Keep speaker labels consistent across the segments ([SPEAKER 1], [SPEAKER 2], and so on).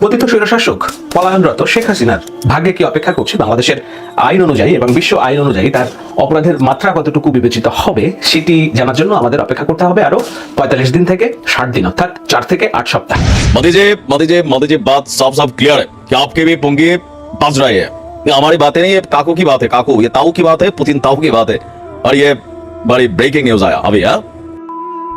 [SPEAKER 1] পতিত স্বৈরশাসক পলায়নরত শেখ হাসিনার ভাগ্যে কি অপেক্ষা করছে বাংলাদেশের আইন অনুযায়ী এবং বিশ্ব আইন অনুযায়ী তার অপরাধের মাত্রা কতটুকু বিবেচিত হবে সেটি জানার জন্য আমাদের অপেক্ষা করতে হবে আরো পঁয়তাল্লিশ দিন থেকে ষাট দিন অর্থাৎ চার থেকে আট সপ্তাহ
[SPEAKER 2] मोदी जी मोदी जी मोदी जी बात साफ साफ क्लियर है कि आपके भी पुंगी बज रहे हैं ये हमारी बातें नहीं ये काकू की बात है काकू ये ताऊ की बात है पुतिन ताऊ की बात है और ये बड़ी ब्रेकिंग न्यूज आया अभी हाँ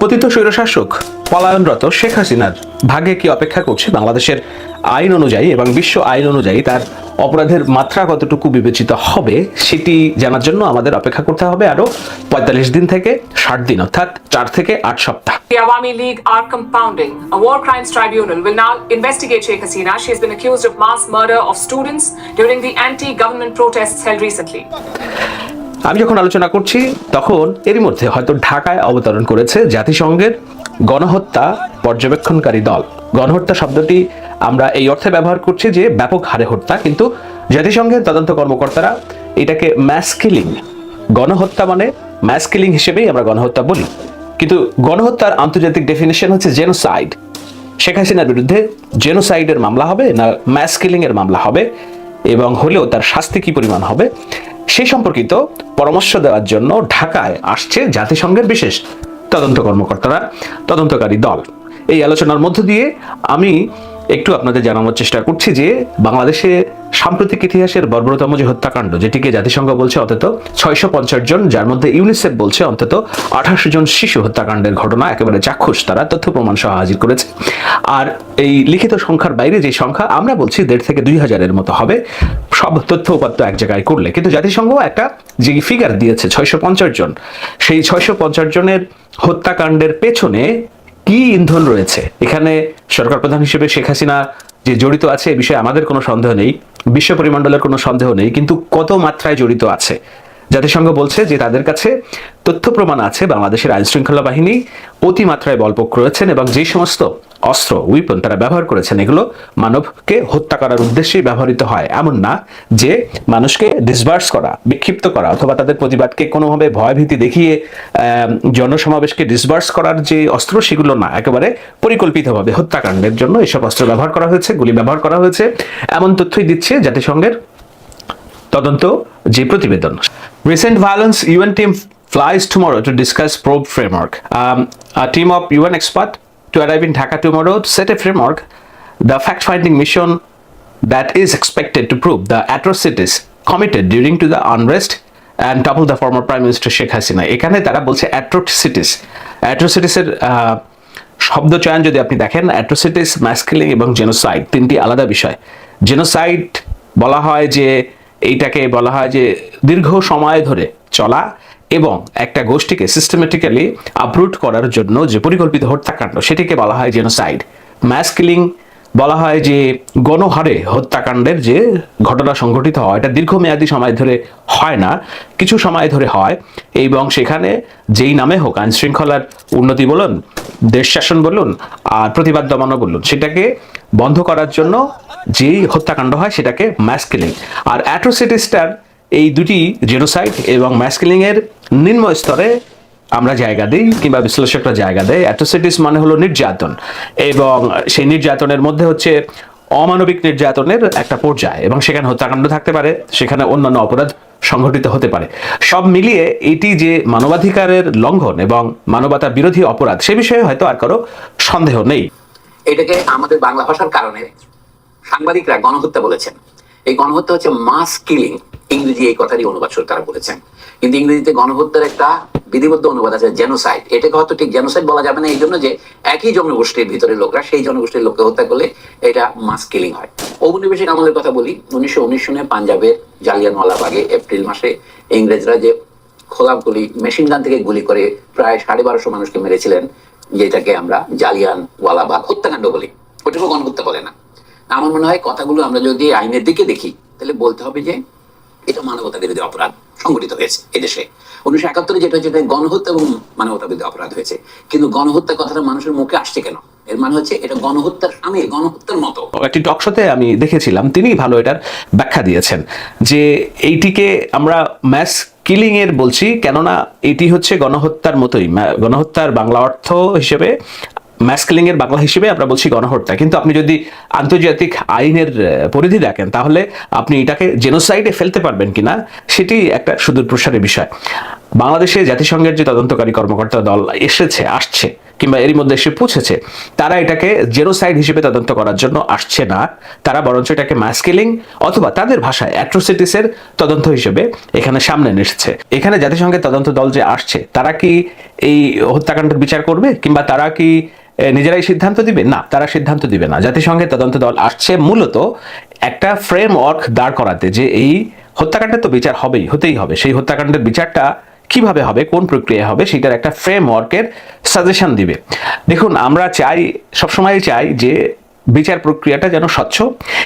[SPEAKER 1] পতিত স্বৈরশাসক পলায়নরত শেখ হাসিনার ভাগ্যে কি অপেক্ষা করছে বাংলাদেশের আইন অনুযায়ী এবং বিশ্ব আইন অনুযায়ী তার অপরাধের মাত্রা কতটুকু বিবেচিত হবে সেটি জানার জন্য আমাদের অপেক্ষা করতে হবে আরও পঁয়তাল্লিশ দিন থেকে ষাট দিন অর্থাৎ চার থেকে আট সপ্তাহ
[SPEAKER 3] The Awami League are compounding. A war crimes tribunal will now investigate Sheikh Hasina. She has been accused of mass murder of students during the anti-government protests held recently.
[SPEAKER 1] আমি যখন আলোচনা করছি, তখন এরই মধ্যে হয়তো ঢাকায় অবতরণ করেছে জাতিসংঘের গণহত্যা পর্যবেক্ষণকারী দল। গণহত্যা শব্দটি আমরা এই অর্থে ব্যবহার করছি যে ব্যাপক হারে হত্যা, কিন্তু জাতিসংঘের তদন্ত কর্মকর্তারা এটাকে ম্যাস কিলিং গণহত্যা মানে ম্যাস কিলিং হিসেবেই আমরা গণহত্যা বলি। কিন্তু গণহত্যার আন্তর্জাতিক ডেফিনেশন হচ্ছে জেনোসাইড শেখ হাসিনার বিরুদ্ধে জেনোসাইডের মামলা হবে না ম্যাস এর মামলা হবে, এবং হলেও তার শাস্তি কি পরিমাণ হবে? সেই সম্পর্কিত পরামর্শ দেওয়ার জন্য ঢাকায় আসছে জাতিসংঘের বিশেষ তদন্ত কর্মকর্তারা, তদন্তকারী দল। এই আলোচনার মধ্য দিয়ে আমি একটু আপনাদের জানানোর চেষ্টা করছি যে বাংলাদেশে সাম্প্রতিক ইতিহাসের বর্বরতম যে হত্যাকাণ্ড, যেটিকে জাতিসংঘ বলছে অন্তত ছয়শো পঞ্চাশ জন, যার মধ্যে ইউনিসেফ বলছে অন্তত আঠাশো জন শিশু হত্যাকাণ্ডের ঘটনা, একেবারে চাক্ষুষ, তারা তথ্য প্রমাণ সহ হাজির করেছে। আর এই লিখিত সংখ্যার বাইরে যে সংখ্যা, আমরা বলছি দেড় থেকে দুই হাজারের মতো হবে। সব তথ্য উপাত্ত এক জায়গায় করলে। কিন্তু জাতিসংঘ একটা যে ফিগার দিয়েছে, ছয়শো পঞ্চাশ জন, সেই ছয়শো পঞ্চাশ জনের হত্যাকাণ্ডের পেছনে কি ইন্ধন রয়েছে? এখানে সরকার প্রধান হিসেবে শেখ হাসিনা যে জড়িত আছে, এ বিষয়ে আমাদের কোনো সন্দেহ নেই, বিশ্ব পরিমণ্ডলের কোনো সন্দেহ নেই, কিন্তু কত মাত্রায় জড়িত আছে? জাতিসংঘ বলছে যে তাদের কাছে তথ্য প্রমাণ আছে বাংলাদেশের আইন শৃঙ্খলা বাহিনী অতিমাত্রায় বলপক রয়েছেন এবং যে সমস্ত অস্ত্র উইপন তারা ব্যবহার করেছেন, এগুলো মানবকে হত্যা করার উদ্দেশ্যেই ব্যবহৃত হয়। এমন না যে মানুষকে ডিসবার্স করা, বিক্ষিপ্ত করা অথবা তাদের প্রতিবাদকে কোনোভাবে ভয়ভীতি দেখিয়ে জনসমাবেশকে ডিসবার্স করার যে অস্ত্র, সেগুলো না, একেবারে পরিকল্পিতভাবে হত্যাকাণ্ডের জন্য এসব অস্ত্র ব্যবহার করা হয়েছে, গুলি ব্যবহার করা হয়েছে। এমন তথ্যই দিচ্ছে জাতিসংঘের তদন্ত যে প্রতিবেদন। Recent violence UN team flies tomorrow to discuss probe framework team of UN expert to arrive in Dhaka tomorrow set a framework the fact finding mission that is expected to prove the atrocities committed during to the unrest and top of the former prime minister Sheikh Hasina এখানে তারা বলছে atrocities অ্যাট্রোসিটিসের শব্দ চয়ন যদি আপনি দেখেন atrocities ম্যাস্কিলিং এবং genocide তিনটি আলাদা বিষয়। জেনোসাইড বলা হয় যে এইটাকে বলা হয় যে দীর্ঘ সময় ধরে চলা এবং একটা গোষ্ঠীকে সিস্টেমেটিক্যালি আপরুট করার জন্য যে পরিকল্পিত হত্যাকাণ্ড, সেটিকে বলা হয় জেনোসাইড ম্যাসকিলিং বলা হয় যে গণহারে হত্যাকাণ্ডের যে ঘটনা সংঘটিত হয়, এটা দীর্ঘমেয়াদী সময় ধরে হয় না, কিছু সময় ধরে হয় এবং সেখানে যেই নামে হোক আইন শৃঙ্খলার উন্নতি বলুন, দেশ শাসন বলুন আর প্রতিবাদ দমানো বলুন, সেটাকে বন্ধ করার জন্য যেই হত্যাকাণ্ড হয় সেটাকে ম্যাসকিলিং আর অ্যাট্রোসিটিসটার এই দুটি জেনোসাইড এবং ম্যাসকিলিং এর নিম্ন স্তরে আমরা জায়গা দিই কিংবা বিশ্লেষকরা জায়গা দেয়। অ্যাট্রোসিটিস মানে হলো নির্যাতন এবং সেই নির্যাতনের মধ্যে হচ্ছে অমানবিক নির্যাতনের একটা পর্যায় এবং সেখানে হত্যাকাণ্ড থাকতে পারে, সেখানে অন্যান্য অপরাধ সংঘটিত হতে পারে। সব মিলিয়ে এটি যে মানবাধিকারের লঙ্ঘন এবং মানবতা বিরোধী অপরাধ, সে বিষয়ে হয়তো আর কারও সন্দেহ নেই।
[SPEAKER 4] এটাকে আমাদের বাংলা ভাষার কারণে সাংবাদিকরা গণহত্যা বলেছেন। এই গণহত্যা হচ্ছে মাস কিলিং ইংরেজি এই কথারই অনুবাদ তারা বলেছেন। কিন্তু ইংরেজিতে গণহত্যার একটা বিধিবদ্ধ অনুবাদ আছে জেনোসাইড এটাকে হয়তো ঠিক জেনোসাইড বলা যাবে না, এই জন্য যে একই জনগোষ্ঠীর ভিতরে লোকরা, সেই জনগোষ্ঠীর লোককে হত্যা করলে এটা মাস কিলিং হয়। ঔপনিবেশিক আমলের কথা বলি, উনিশশো উনিশ সনে পাঞ্জাবের জালিয়ানওয়ালাবাগে এপ্রিল মাসে ইংরেজরা যে খোলা গুলি মেশিন গান থেকে গুলি করে প্রায় সাড়ে বারোশো মানুষকে মেরেছিলেন যেটাকে আমরা জালিয়ান ওয়ালাবাগ হত্যাকাণ্ড বলি ওটাকে গণহত্যা বলে না। আমার মনে হয় কথাগুলো আমরা যদি আইনের দিকে দেখি, তাহলে বলতে হবে যে এটা মানবতা বিরোধী অপরাধ সংগঠিত হয়েছে এদেশে। উনিশশো একাত্তরে যেটা হচ্ছে গণহত্যা এবং মানবতা বিরোধী অপরাধ হয়েছে। কিন্তু গণহত্যা কথাটা মানুষের মুখে আসছে কেন? এর মানে হচ্ছে এটা গণহত্যার আমি গণহত্যার মতো।
[SPEAKER 1] একটি টক শোতে আমি দেখেছিলাম তিনি ভালো এটার ব্যাখ্যা দিয়েছেন যে এইটিকে আমরা ম্যাস কিলিং এর বলছি, কেননা এটি হচ্ছে গণহত্যার মতোই গণহত্যার বাংলা অর্থ হিসেবে ম্যাস কিলিং এর বাংলা হিসেবে আমরা বলছি গণহত্যা। কিন্তু আপনি যদি আন্তর্জাতিক আইনের পরিধি দেখেন, তাহলে আপনি এটাকে জেনোসাইডে ফেলতে পারবেন কিনা, সেটি একটা সুদূর প্রসারের বিষয়। বাংলাদেশে জাতিসংঘের যে তদন্তকারী কর্মকর্তা দল এসেছে, আসছে কিংবা এরই মধ্যে এসে পৌঁছেছে, তারা এটাকে জেনোসাইড হিসেবে তদন্ত করার জন্য আসছে না। তারা বরঞ্চ এটাকে ম্যাসকেলিং অথবা তাদের ভাষায় অ্যাট্রোসিটিসের তদন্ত হিসেবে এখানে সামনে এসেছে। এখানে জাতিসংঘের তদন্ত দল যে আসছে, তারা কি এই হত্যাকাণ্ডের বিচার করবে কিংবা তারা কি নিজেরাই সিদ্ধান্ত দিবে? না, তারা সিদ্ধান্ত দিবে না। জাতিসংঘের তদন্ত দল আসছে মূলত একটা ফ্রেমওয়ার্ক দাঁড় করাতে যে এই হত্যাকাণ্ডের তো বিচার হবেই, হতেই হবে। সেই হত্যাকাণ্ডের বিচারটা কীভাবে হবে, কোন প্রক্রিয়া হবে, সেটার একটা ফ্রেমওয়ার্কের সাজেশন দিবে। দেখুন, আমরা চাই, সবসময় চাই যে বিচার প্রক্রিয়াটা যেন স্বচ্ছ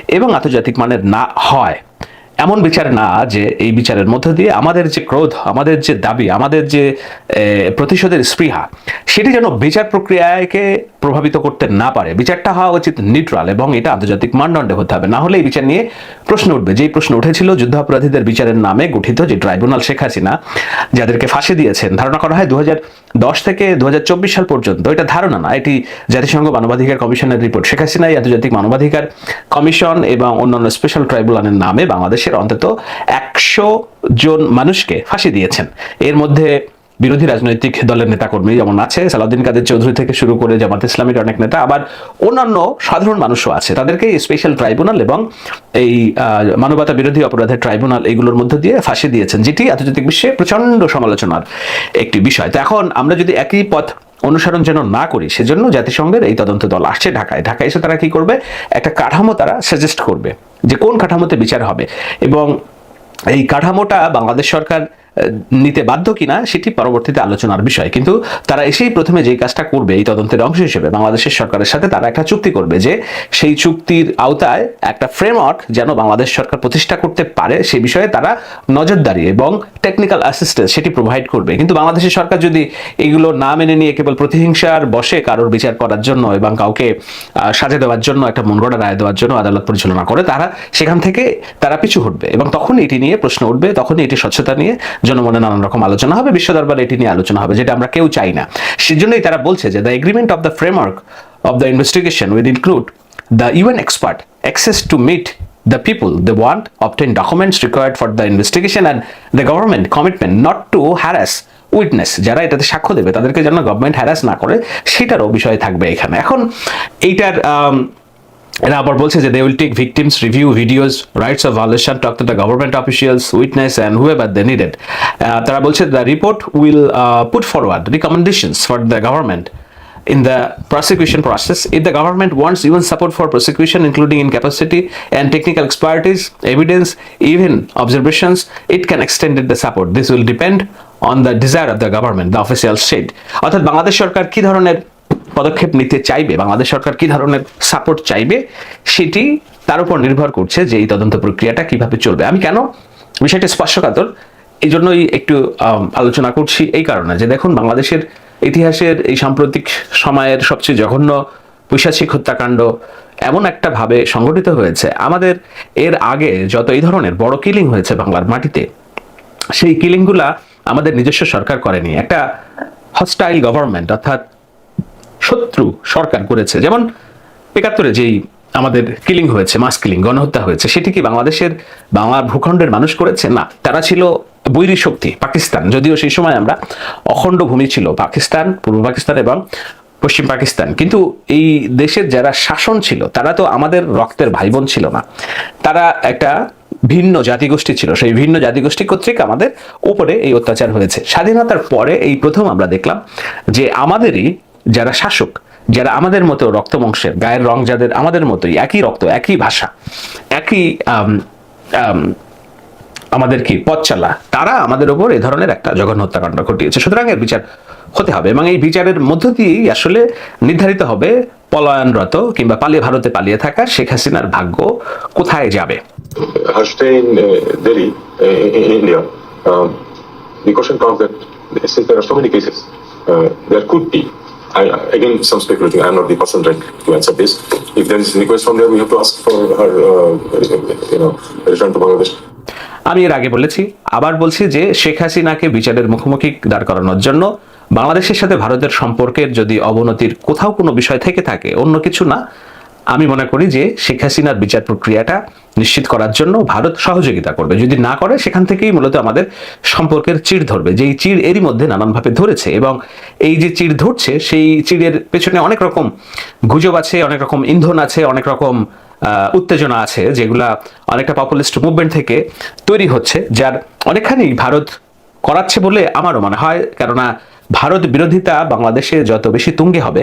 [SPEAKER 1] এবং আন্তর্জাতিক মানের না হয়। এমন বিচার না যে এই বিচারের মধ্য দিয়ে আমাদের যে ক্রোধ, আমাদের যে দাবি, আমাদের যে প্রতিশোধের স্পৃহা, সেটি যেন বিচার প্রক্রিয়াকে প্রভাবিত করতে না পারে। বিচারটা হওয়া উচিত নিউট্রাল এবং এটা আন্তর্জাতিক মানদণ্ডে হতে হবে। না হলে এই বিচার নিয়ে প্রশ্ন উঠবে। যেই প্রশ্ন উঠেছিল যুদ্ধাপরাধীদের বিচারের নামে গঠিত যে ট্রাইব্যুনাল শেখ হাসিনা যাদেরকে ফাঁসি দিয়েছেন, ধারণা করা হয় দু দশ থেকে দু হাজার চব্বিশ সাল পর্যন্ত, এটা ধারণা না, এটি জাতিসংঘ মানবাধিকার কমিশনের রিপোর্ট। শেখ হাসিনা আন্তর্জাতিক মানবাধিকার কমিশন এবং অন্যান্য স্পেশাল ট্রাইব্যুনালের নামে বাংলাদেশের অন্তত একশো জন মানুষকে ফাঁসি দিয়েছেন। এর মধ্যে বিরোধী রাজনৈতিক দলের নেতাকর্মী যেমন আছে, সালাউদ্দিন কাদের চৌধুরী থেকে শুরু করে জামাত ইসলামীর অনেক নেতা, আবার অন্যান্য সাধারণ মানুষও আছে। তাদেরকে স্পেশাল ট্রাইব্যুনাল এবং এই মানবতা বিরোধী অপরাধের ট্রাইব্যুনাল এগুলোর মধ্য দিয়ে ফাঁসি দিয়েছেন, যেটি আন্তর্জাতিক বিশ্বে প্রচণ্ড সমালোচনার একটি বিষয়। তো এখন আমরা যদি একই পথ অনুসরণ যেন না করি, সেজন্য জাতিসংঘের এই তদন্ত দল আসছে ঢাকায়। ঢাকায় এসে তারা কি করবে? একটা কাঠামো তারা সাজেস্ট করবে। যে কোন কাঠামোতে বিচার হবে। এবং এই কাঠামোটা বাংলাদেশ সরকার নিতে বাধ্য কিনা সেটি পরবর্তীতে আলোচনার বিষয়। কিন্তু তারা এসেই প্রথমে যেই কাজটা করবে, এই তদন্তের অংশ হিসেবে বাংলাদেশের সরকারের সাথে তারা একটা চুক্তি করবে যে সেই চুক্তির আওতায় একটা ফ্রেমওয়ার্ক যেন বাংলাদেশ সরকার প্রতিষ্ঠা করতে পারে, সে বিষয়ে তারা নজরদারি এবং টেকনিক্যাল অ্যাসিস্ট্যান্স সেটি প্রোভাইড করবে। কিন্তু বাংলাদেশের সরকার যদি এগুলো না মেনে নিয়ে কেবল প্রতিহিংসার বসে কারোর বিচার করার জন্য এবং কাউকে সাজা দেওয়ার জন্য, একটা মনগড়া রায় দেওয়ার জন্য আদালত পরিচালনা করে, তারা সেখান থেকে তারা পিছু হটবে এবং তখন এটি নিয়ে প্রশ্ন উঠবে তখন এটি স্বচ্ছতা নিয়ে জনমনে নানান রকম আলোচনা হবে বিশ্ব দরবারে এটি নিয়ে আলোচনা হবে যেটা আমরা কেউ চাই না। সেজন্যই তারা বলছে যে the agreement of the framework of the investigation will include the UN expert access to meet the people they want, obtain documents required for the investigation, and the government commitment not to harass witness যারা এটাতে সাক্ষ্য দেবে তাদেরকে যেন government harass না করে সেটারও বিষয় থাকবে এখানে। এখন এইটার এরা আবার বলছে যে they will take victims review videos rights of violation talk to the government officials witness and whoever they needed তারা বলছে the report will put forward recommendations for the government in the prosecution process. If the government wants even support for prosecution, including in capacity and technical expertise, evidence, even observations, it can extend the support. This will depend on the desire of the government, the official said. অর্থাৎ বাংলাদেশ সরকার কি ধরনের পদক্ষেপ নিতে চাইবে, বাংলাদেশ সরকার কি ধরনের support চাইবে, সেটি তার উপর নির্ভর করছে যে এই তদন্ত প্রক্রিয়াটা কীভাবে চলবে। আমি কেন বিষয়টা স্পর্শকাতর? এই জন্যই একটু আলোচনা করছি এই কারণে যে দেখুন, বাংলাদেশের ইতিহাসের এই সাম্প্রতিক সময়ের সবচেয়ে জঘন্য পৈশাচিক হত্যাকাণ্ড এমন একটা ভাবে সংগঠিত হয়েছে। আমাদের এর আগে যত এই ধরনের বড় কিলিং হয়েছে বাংলার মাটিতে, সেই কিলিংগুলা আমাদের নিজস্ব সরকার করেনি। একটা হস্টাইল গভর্নমেন্ট অর্থাৎ শত্রু সরকার করেছে। যেমন একাত্তরে যেই আমাদের কিলিং হয়েছে, মাস কিলিং, গণহত্যা হয়েছে, সেটি কি বাংলাদেশের বাংলার ভূখণ্ডের মানুষ করেছে? না, তারা ছিল বৈরী শক্তি, পাকিস্তান। যদিও সেই সময় আমরা অখণ্ড ভূমি ছিল, পাকিস্তান, পূর্ব পাকিস্তান এবং পশ্চিম পাকিস্তান। কিন্তু এই দেশের যারা শাসন ছিল, তারা তো আমাদের রক্তের ভাই বোন ছিল না। তারা একটা ভিন্ন জাতিগোষ্ঠী ছিল। সেই ভিন্ন জাতিগোষ্ঠী কর্তৃক আমাদের উপরে এই অত্যাচার হয়েছে। স্বাধীনতার পরে এই প্রথম আমরা দেখলাম যে আমাদেরই যারা শাসক যারা আমাদের মতো রক্তবংশের গায়ের রং যাদের আমাদের মতোই একই রক্ত একই ভাষা একই আম, আম, আমাদের কি পথ চালা তারা আমাদের ওপর এ ধরনের একটা জঘন্য হত্যাকাণ্ড ঘটিয়েছে। সুতরাং এর বিচার হতে হবে এবং এই বিচারের মধ্য দিয়েই আসলে নির্ধারিত হবে পলায়নরত কিংবা পালিয়ে ভারতে পালিয়ে থাকা শেখ হাসিনার ভাগ্য কোথায় যাবে।
[SPEAKER 5] India, um, the question comes that since there are so many cases, uh, there could be, I, again, some speculating, I'm not the person right to answer this. If there is a request from there, we have to ask for her, uh, you know, return to Bangladesh.
[SPEAKER 1] আমি এর আগে বলেছি আবার বলছি যে শেখ হাসিনাকে বিচারের মুখোমুখি দাঁড় করানোর জন্য বাংলাদেশের সাথে ভারতের সম্পর্কের যদি অবনতির কোথাও কোনো বিষয় থেকে থাকে অন্য কিছু না আমি মনে করি যে শেখ হাসিনার বিচার প্রক্রিয়াটা নিশ্চিত করার জন্য ভারত সহযোগিতা করবে। যদি না করে, সেখান থেকেই মূলত আমাদের সম্পর্কের চিড় ধরবে। যেই চিড় এরই মধ্যে নানানভাবে ধরেছে এবং এই যে চিড় ধরছে, সেই চিড়ের পেছনে অনেক রকম গুজব আছে, অনেক রকম ইন্ধন আছে, অনেক রকম উত্তেজনা আছে, যেগুলা অনেকটা পপুলিস্ট মুভমেন্ট থেকে তৈরি হচ্ছে, যার অনেকখানি ভারত করাচ্ছে বলে আমারও মনে হয়। কেননা ভারত বিরোধিতা বাংলাদেশে যত বেশি তুঙ্গে হবে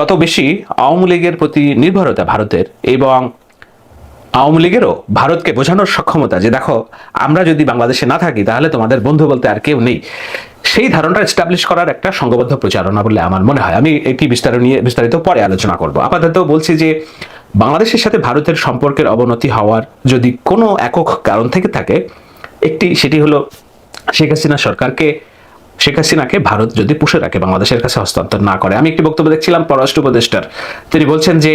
[SPEAKER 1] তত বেশি আওয়ামী লীগের প্রতি নির্ভরতা ভারতের এবং আওয়ামী লীগেরও ভারতকে বোঝানোর সক্ষমতা যে দেখো, আমরা যদি বাংলাদেশে না থাকি, তাহলে তোমাদের বন্ধু বলতে আর কেউ নেই। সেই ধারণাটা এস্টাবলিশ করার একটা সংঘবদ্ধ প্রচারণা বলে আমার মনে হয়। আমি এটি বিস্তার নিয়ে বিস্তারিত পরে আলোচনা করব। আপাতত বলছি যে, বাংলাদেশের সাথে ভারতের সম্পর্কের অবনতি হওয়ার যদি কোনো একক কারণ থেকে থাকে, একটি সেটি হলো শেখ হাসিনা সরকারকে শেখ হাসিনাকে ভারত যদি পুষে রাখে, বাংলাদেশের কাছে হস্তান্তর না করে। আমি একটি বক্তব্য দেখছিলাম পররাষ্ট্র উপদেষ্টার। তিনি বলছেন যে,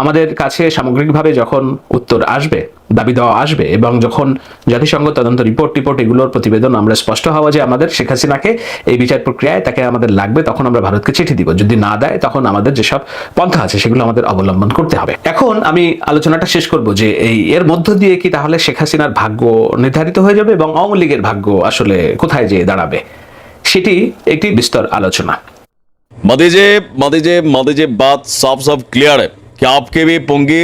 [SPEAKER 1] আমাদের কাছে সামগ্রিকভাবে যখন উত্তর আসবে, দাবি দেওয়া আসবে, এবং যখন জাতিসংঘ তদন্ত রিপোর্ট টিপোর্ট এগুলোর প্রতিবেদন আমরা স্পষ্ট হওয়া যে আমাদের শেখ হাসিনাকে এই বিচার প্রক্রিয়ায় তাকে আমাদের লাগবে, তখন আমরা ভারতকে চিঠি দিব। যদি না দেয়, তখন আমাদের যেসব পন্থা আছে, সেগুলো আমাদের অবলম্বন করতে হবে। এখন আমি আলোচনাটা শেষ করব যে, এই এর মধ্য দিয়ে কি তাহলে শেখ হাসিনার ভাগ্য নির্ধারিত হয়ে যাবে, এবং আওয়ামী লীগের ভাগ্য আসলে কোথায় যেয়ে দাঁড়াবে? সেটি একটি বিস্তর আলোচনা
[SPEAKER 2] मोदी जी मोदी जी मोदी जी बात साफ साफ क्लियर है कि आपके भी पुंगी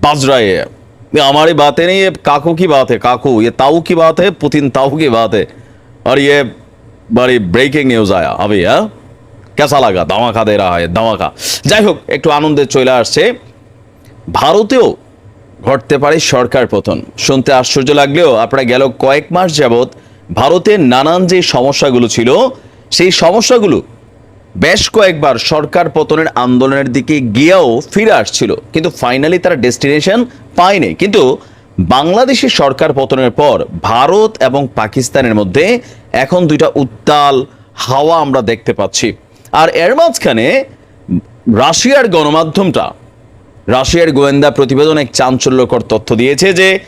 [SPEAKER 2] बज रहे हैं ये हमारी बातें नहीं ये काकू की बात है काकू ये ताऊ की बात है पुतिन ताऊ की बात है और ये बड़ी ब्रेकिंग न्यूज आया अभी है कैसा लगा धमाका दे रहा है धमाका যাই হোক একটু আনন্দে চলে আসছে ভারতেও ঘটতে পারে সরকার পতন শুনতে আশ্চর্য লাগলেও আপনারা গেল কয়েক মাস যাবৎ ভারতের নানান যে সমস্যাগুলো ছিল, সেই সমস্যাগুলো বেশ কয়েকবার সরকার পতনের আন্দোলনের দিকে গিয়েও ফিরে আসছিল। কিন্তু ফাইনালি তারা ডেস্টিনেশন পায়নি। কিন্তু বাংলাদেশের সরকার পতনের পর ভারত এবং পাকিস্তানের মধ্যে এখন দুইটা উত্তাল হাওয়া আমরা দেখতে পাচ্ছি। আর এর মাঝখানে রাশিয়ার গণমাধ্যমটা, রাশিয়ার গোয়েন্দা প্রতিবেদন এক চাঞ্চল্যকর তথ্য দিয়েছে যে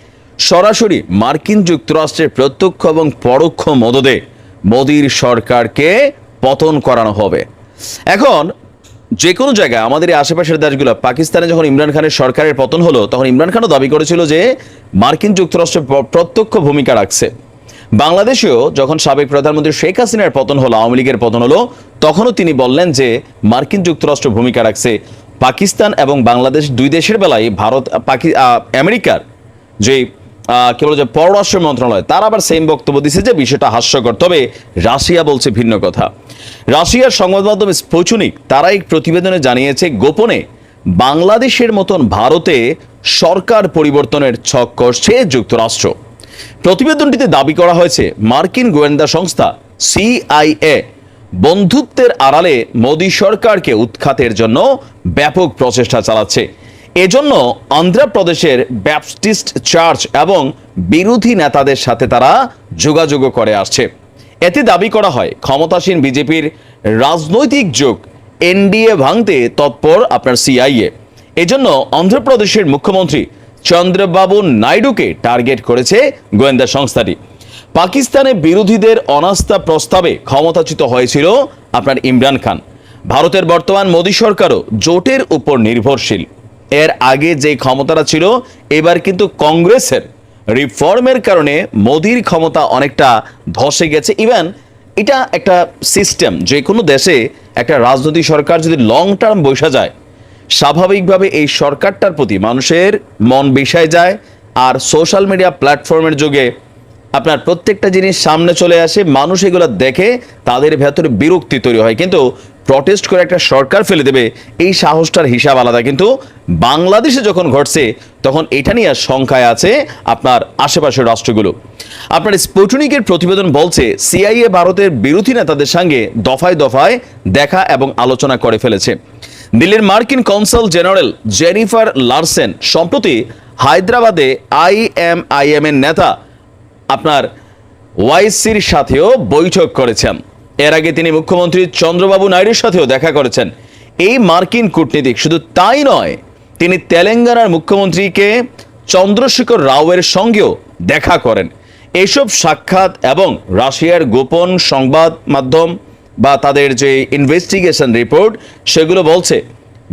[SPEAKER 2] সরাসরি মার্কিন যুক্তরাষ্ট্রের প্রত্যক্ষ এবং পরোক্ষ মদদে মোদীর সরকারকে পতন করানো হবে। এখন যে কোনো জায়গায় আমাদের এই আশেপাশের দেশগুলো, পাকিস্তানে যখন ইমরান খানের সরকারের পতন হলো, তখন ইমরান খানও দাবি করেছিল যে মার্কিন যুক্তরাষ্ট্র প্রত্যক্ষ ভূমিকা রাখছে। বাংলাদেশেও যখন সাবেক প্রধানমন্ত্রী শেখ হাসিনার পতন হলো, আওয়ামী লীগের পতন হলো, তখনও তিনি বললেন যে মার্কিন যুক্তরাষ্ট্র ভূমিকা রাখছে। পাকিস্তান এবং বাংলাদেশ দুই দেশের বেলায় ভারত, পাকি আমেরিকার যে কি বলে যে পররাষ্ট্র মন্ত্রণালয়, তার আবার সেম বক্তব্য দিচ্ছে যে বিষয়টা হাস্যকর। তবে রাশিয়া বলছে ভিন্ন কথা। রাশিয়ার সংবাদ মাধ্যম স্পুটনিক তারা এক প্রতিবেদনে জানিয়েছে, গোপনে বাংলাদেশের মতন ভারতে সরকার পরিবর্তনের ছক করছে যুক্তরাষ্ট্র। প্রতিবেদনটিতে দাবি করা হয়েছে, মার্কিন গোয়েন্দা সংস্থা সিআইএ বন্ধুত্বের আড়ালে মোদী সরকারকে উৎখাতের জন্য ব্যাপক প্রচেষ্টা চালাচ্ছে। এজন্য অন্ধ্রপ্রদেশের ব্যাপটিস্ট চার্চ এবং বিরোধী নেতাদের সাথে তারা যোগাযোগ করে আসছে। এতে দাবি করা হয়, ক্ষমতাসীন বিজেপির রাজনৈতিক যোগ এনডিএ ভাঙতে তৎপর আপনার সিআইএ। এজন্য অন্ধ্রপ্রদেশের মুখ্যমন্ত্রী চন্দ্রবাবু নাইডুকে টার্গেট করেছে গোয়েন্দা সংস্থাটি। পাকিস্তানে বিরোধীদের অনাস্থা প্রস্তাবে ক্ষমতাচ্যুত হয়েছিল আপনার ইমরান খান। ভারতের বর্তমান মোদী সরকারও জোটের উপর নির্ভরশীল। এর আগে যে ক্ষমতাটা ছিল, এবার কিন্তু কংগ্রেসের রিফর্মের কারণে মোদির ক্ষমতা অনেকটা ধসে গেছে। ইভেন এটা একটা সিস্টেম যে কোনো দেশে একটা রাজনৈতিক সরকার যদি লং টার্ম বসা যায়, স্বাভাবিকভাবে এই সরকারটার প্রতি মানুষের মন বিষায় যায়। আর সোশ্যাল মিডিয়া প্ল্যাটফর্মের যুগে আপনার প্রত্যেকটা জিনিস সামনে চলে আসে, মানুষ এগুলো দেখে, তাদের ভেতরে বিরক্তি তৈরি হয়। কিন্তু প্রটেস্ট করে একটা সরকার ফেলে দেবে, এই সাহসটার হিসাব আলাদা। কিন্তু বাংলাদেশে যখন ঘটছে, তখন এটা নিয়ে সংখ্যায় আছে আপনার আশেপাশের রাষ্ট্রগুলো। আপনার স্পুটনিকের প্রতিবেদন বলছে, সিআইএ ভারতের বিরোধী নেতাদের সঙ্গে দফায় দফায় দেখা এবং আলোচনা করে ফেলেছে। দিল্লির মার্কিন কনসাল জেনারেল জেনিফার লারসেন, সম্প্রতি হায়দ্রাবাদে আই এম আইএমআইএম এর নেতা আপনার ওয়াইসির সাথেও বৈঠক করেছেন। এর আগে তিনি মুখ্যমন্ত্রী চন্দ্রবাবু নাইডুর সাথেও দেখা করেছেন। এই মার্কিন কূটনীতিক শুধু তাই নয়, তিনি তেলেঙ্গানার মুখ্যমন্ত্রীকে চন্দ্রশেখর রাওয়ের সঙ্গেও দেখা করেন। এসব সাক্ষাৎ এবং রাশিয়ার গোপন সংবাদ মাধ্যম বা তাদের যে ইনভেস্টিগেশন রিপোর্ট সেগুলো বলছে,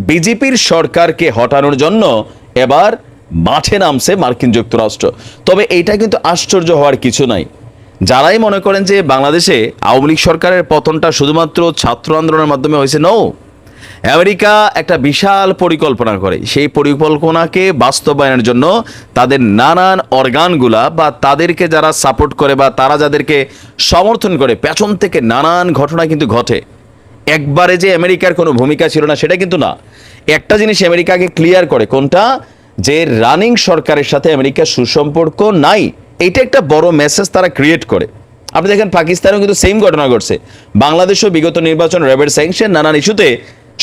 [SPEAKER 2] বিজেপির সরকারকে হটানোর জন্য এবার মাঠে নামছে মার্কিন যুক্তরাষ্ট্র। তবে এটা কিন্তু আশ্চর্য হওয়ার কিছু নাই। যারাই মনে করেন যে বাংলাদেশে আওয়ামী লীগ সরকারের পতনটা শুধুমাত্র ছাত্র আন্দোলনের মাধ্যমে হয়েছে নৌ আমেরিকা একটা বিশাল পরিকল্পনা করে। সেই পরিকল্পনাকে বাস্তবায়নের জন্য তাদের নানান অর্গানগুলা বা তাদেরকে যারা সাপোর্ট করে বা তারা যাদেরকে সমর্থন করে, পেছন থেকে নানান ঘটনা কিন্তু ঘটে। একবারে যে আমেরিকার কোনো ভূমিকা ছিল না, সেটা কিন্তু না। একটা জিনিস আমেরিকাকে ক্লিয়ার করে, কোনটা? যে রানিং সরকারের সাথে আমেরিকার সুসম্পর্ক নাই। এইটা একটা বড় মেসেজ তারা ক্রিয়েট করে। আপনি দেখেন, পাকিস্তানেও কিন্তু সেম ঘটনা ঘটছে। বাংলাদেশও বিগত নির্বাচন র্যাবের স্যাংশন নানান ইস্যুতে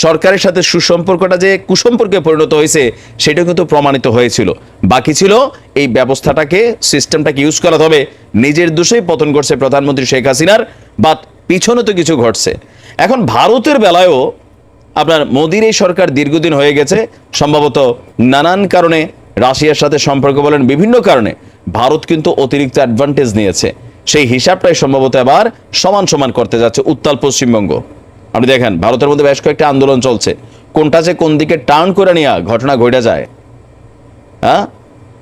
[SPEAKER 2] সরকারের সাথে সুসম্পর্কটা যে কুসম্পর্কে পরিণত হয়েছে সেটা কিন্তু প্রমাণিত হয়েছিল। বাকি ছিল এই ব্যবস্থাটাকে সিস্টেমটাকে ইউজ করা হবে। নিজের দোষেই পতন করছে প্রধানমন্ত্রী শেখ হাসিনার বাট পিছনে তো কিছু ঘটছে। এখন ভারতের বেলায়ও আপনার মোদির এই সরকার দীর্ঘদিন হয়ে গেছে। সম্ভবত নানান কারণে রাশিয়ার সাথে সম্পর্ক বলেন বিভিন্ন কারণে। ভারত কিন্তু অতিরিক্ত অ্যাডভান্টেজ নিয়েছে। সেই হিসাবটাই সম্ভবত এবার সমান সমান করতে যাচ্ছে উত্তাল পশ্চিমবঙ্গ। আপনি দেখেন, ভারতের মধ্যে বেশ কয়েকটা আন্দোলন চলছে। কোনটা যে কোন দিকে টার্ন করে নেওয়া ঘটনা ঘটে যায় হ্যাঁ?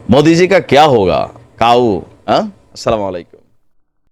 [SPEAKER 2] মোদিজি কা ক্যা হোগা? কাউ হ্যাঁ? আসসালামু আলাইকুম।